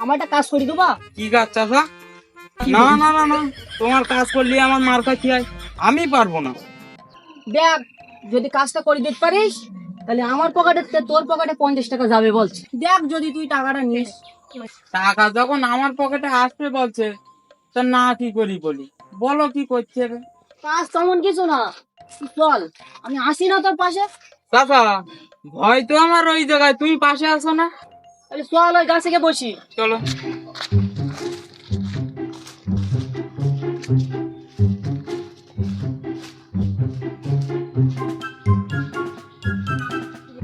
আমার একটা কাজ করে দেবা? কি কাজ চাচা? না না না না তোমার কাজ করলে আমার মার খাচ্ছি হয়। আমি পারব না। দেখ যদি কাজটা করে দিতে পারিস তাহলে আমার পকেটে তোর পকেটে পঞ্চাশ টাকা যাবে বলছে। দেখ যদি তুই টাকাটা নিস। টাকা যখন আমার পকেটে আসবে বলছে তা না কি করি বলি? বলো কি করছে কাজ তেমন কিছু না। চল আমি আসি না তোর পাশে। চাচা ভয় তো আমার ওই জায়গায়। তুমি পাশে আসো না? তাহলে চল ওই গাছে গিয়ে বসি। চলো।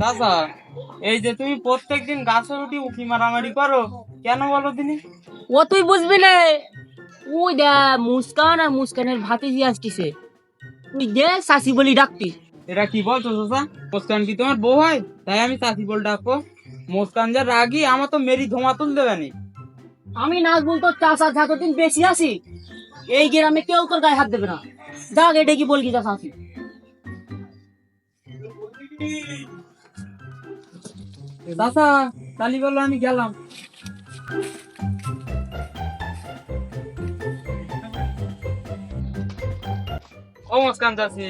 চাচা এই যে তুমি প্রত্যেকদিন গাছের উঠি উঠি মারামারি করো কেন বলো দিনি? ও তুই বুঝবি না। ওই দে মুস্কান আর মুস্কানের ভাতে দিয়ে আসতিছে। তুই দে শাসি বলি ডাকতি। এটা কি বলছো চাচা? মুস্কান কি তোমার বউ হয়? তাই আমি চাষি বল ডাকবো। মুস্কান যা রাগি আমার তো মেরি ধোঁয়া তুল দেবে নি আমি নাজবুল তোর চাষা যতদিন বেশি আছি এই গ্রামে কেউ তোর গায়ে হাত দেবে না। যাক এটা কি বলবি যা শাসি চাচা তালি বলল আমি গেলাম। ও মুস্কান চাচি।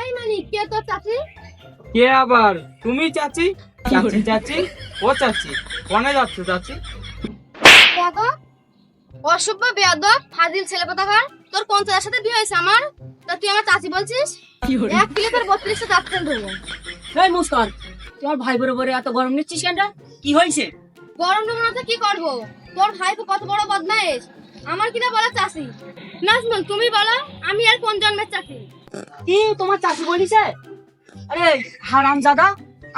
এই মালিক কে তোর চাচি? কে আবার? তুমি চাচি? চাচি চাচি ও চাচি কনে যাচ্ছ চাচি দেখো অসভ্য বেয়াদব। ফাজিল ছেলে কোথাকার তোর কোন ছেলের সাথে বিয়ে হয়েছে আমার? তা তুই আমার চাচি বলছিস? এক কিলো তোর বত্রিশটা চাচ্ছেন ধরবো এই মুস্কান আমার ভাই বরাবরে এত গরম নিচ্ছিস কেনটা কি হয়েছে? গরম ডুবনাতে কি করব? তোর ভাই তো কত বড় বদমাইশ। আমার কিনা বলা চাষি নাজমুল তুমি বলো আমি আর কোন জন্মের চাকরি কি তোমার চাষি বলিছে? আরে হারাম দাদা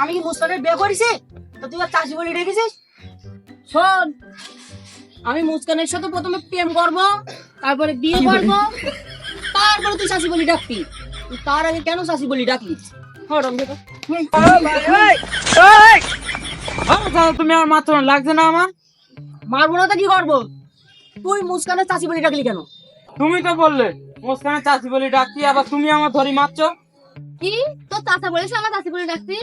আমি কি মুস্কানের বিয়ে করেছি? তো তুই আর চাষি বলি রেখেছিস শোন আমি মুস্কানের সাথে প্রথমে প্রেম করব তারপরে বিয়ে করব তারপরে তুই চাষি বলি ডাকবি। তুই তার আগে কেন চাষি বলি ডাকলি? হরম দাদা তুমি আমার মাত্র লাগছে না আমার? মারবো না তো কি করব? তুই মুস্কানের চাষি বলি ডাকলি কেন? তুমি তো বললে মুস্কানের চাচি বলি ডাকছি আবার তুমি আমার ধরি মারছো। কি? তোর চাচা বলেছে আমার চাচি বলে ডাকছি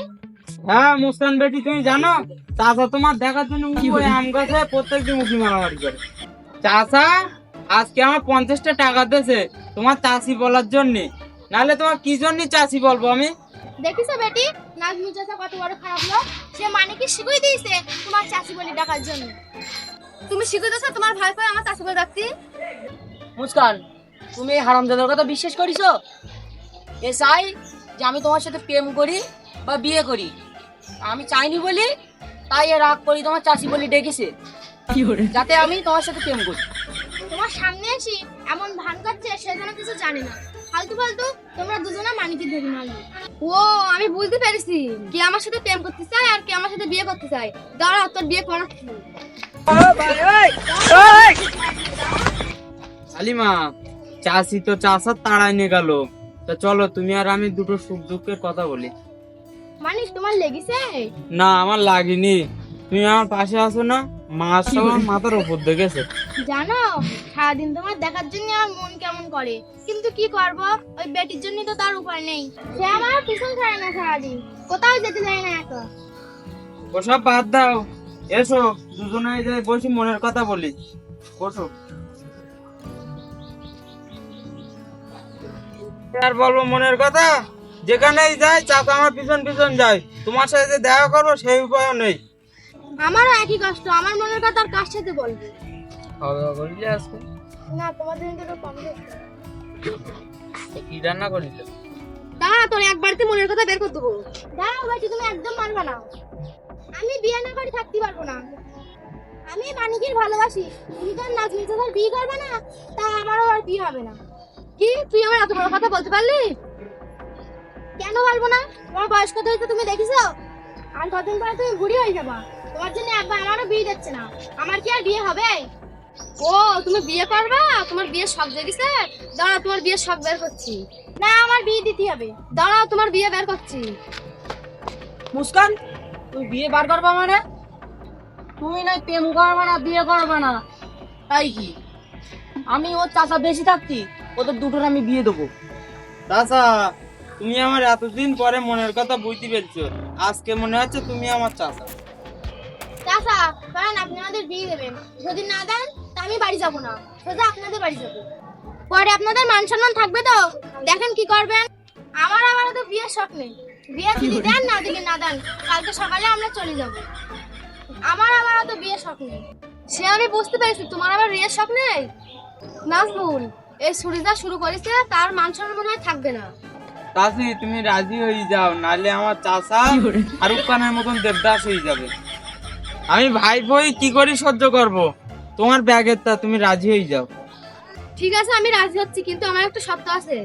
হ্যাঁ মুস্কান বেটি তুমি জানো চাচা তোমার দেখার জন্য উঠি ওই আম গাছে প্রত্যেকদিন উঠি মারামারি করে। চাচা আজকে আমার পঞ্চাশটা টাকা দিয়েছে তোমার চাষি বলার জন্য। নাহলে তোমার কি জন্য চাষি বলব আমি? দেখিস বেটি নাজমুল চাচা কত বড় খারাপ লোক। সে মানে কি শিখুই দিয়েছে তোমার চাচি বলে ডাকার জন্য? তুমি শিখুই দিয়েছ তোমার ভাই করে আমার চাচি বলে ডাকছি। মুস্কান তুমি এই হারামজাদার কথা বিশ্বাস করিস এ চাই যে আমি তোমার সাথে প্রেম করি বা বিয়ে করি। আমি চাইনি বলি তাই এ রাগ করি তোমার চাষি বলি ডেকেছে। যাতে আমি তোমার সাথে প্রেম করি। তোমার সামনে এসে এমন ভান করছে সে যেন কিছু জানে না। ফালতু ফালতু তোমরা দুজনে মানিকে ধরে ও আমি বুঝতে পেরেছি। কে আমার সাথে প্রেম করতে চায় আর কে আমার সাথে বিয়ে করতে চায়। দাঁড়া তোর বিয়ে করাচ্ছি আলিমা চাষি তো চাষার তাড়াই নিয়ে গেল। তা চলো তুমি আর আমি দুটো সুখ দুঃখের কথা বলি। মানিস তোমার লেগেছে? না আমার লাগেনি। তুমি আমার পাশে আসো না মাছ আমার মাথার উপর দেখেছে জানো সারাদিন তোমার দেখার জন্য আমার মন কেমন করে। কিন্তু কি করব? ওই বেটির জন্য তো তার উপায় নেই। সে আমার পিছন ছাড়ে না সারাদিন। কোথাও যেতে যায় না একা। ওসব বাদ দাও। এসো দুজনে যাই বসি মনের কথা বলি। বসো। আর বলব মনের কথা? যেখানেই যাই চাচা আমার পিছন পিছন যায়। তোমার সাথে যে দেখা করব সেই উপায়ও নেই। আমারও একই কষ্ট আমার মনের কথা আর কার সাথে বলব? খাওয়া দাওয়া করলি আজকে? না তোমাদের কিন্তু কম কি রান্না করিস দাঁড়া তোর একবারতে মনের কথা বের করে দেবো। দাঁড়াও ভাই তুমি একদম মানবা না আমি বিয়ে না করে থাকতে পারব না। আমি মানিকের ভালোবাসি। তুমি তো নাজমিন চাচার বিয়ে করবে না তা আমারও আর বিয়ে হবে না। কি? তুই আমার এত বড় কথা বলতে পারলি? কেন পারব না? তোমার বয়স কত হয়েছে তুমি দেখিছো? আর কতদিন পরে তুমি বুড়ি হয়ে যাবা? তোমার জন্য একবার আমারও বিয়ে দিচ্ছে না। আমার কি আর বিয়ে হবে? ও তুমি বিয়ে করবা? তোমার বিয়ের শখ জেগেছে দাঁড়া তোমার বিয়ের শখ বের করছি। না আমার বিয়ে দিতে হবে। দাঁড়াও তোমার বিয়ে বের করছি। মুস্কান তুই বিয়ে বার করবা মানে? তুমি না প্রেম করবা না বিয়ে করবা না। তাই কি? আমি ওর চাচা বেশি থাকতি ওদের দুটোর আমি বিয়ে দেবো। চাচা তুমি আমার এতদিন পরে মনের কথা বুঝতে পেরেছ। আজকে মনে হচ্ছে তুমি আমার চাচা। চাচা কারণ আপনি আমাদের বিয়ে দেবেন। যদি না দেন, তা আমি বাড়ি যাব না। সোজা আপনাদের বাড়ি যাব। পরে আপনাদের মান সম্মান থাকবে তো? দেখেন কি করবেন। আমার আমার তো বিয়ের শখ নেই। বিয়ে যদি দেন, না দিলে না দেন, কালকে সকালে আমরা চলে যাব। আমার আমার তো বিয়ের শখ নেই। সে আমি বুঝতে পেরেছি, তোমার আবার বিয়ের শখ নেই? নাজমুল, এই সুরিদা শুরু করেছে, তার মান সম্মান মনে হয় থাকবে না। চাষি তুমি রাজি হয়ে যাও নালে আমার চাষা শাহরুখ খানের মতন দেবদাস হয়ে যাবে। আমি ভাই বই কি করি সহ্য করব? তোমার ব্যাগের তা তুমি রাজি হয়ে যাও। ঠিক আছে আমি রাজি হচ্ছি কিন্তু আমার একটা শর্ত আছে।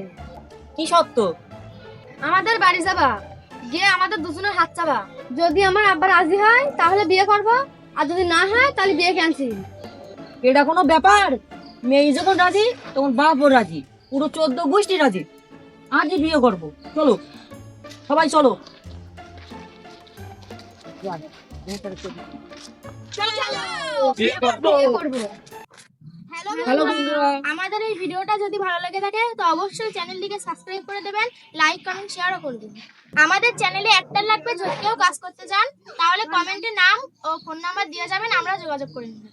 কি সত্য আমাদের বাড়ি যাবা গিয়ে আমাদের দুজনের হাত চাবা। যদি আমার আব্বা রাজি হয় তাহলে বিয়ে করব আর যদি না হয় তাহলে বিয়ে ক্যান্সেল। এটা কোনো ব্যাপার? মেয়ে যখন রাজি তখন বাপও রাজি। পুরো চোদ্দ গোষ্ঠী রাজি। আজই বিয়ে করব। চলো সবাই চলো। হ্যালো বন্ধুরা আমাদের এই ভিডিওটা যদি ভালো লেগে থাকে তো অবশ্যই চ্যানেলটিকে সাবস্ক্রাইব করে দেবেন লাইক কমেন্ট শেয়ারও করে দেবেন। আমাদের চ্যানেলে একটা লাগবে যদি কেউ কাজ করতে চান তাহলে কমেন্টে নাম ও ফোন নাম্বার দিয়ে যাবেন আমরা যোগাযোগ করে নেব।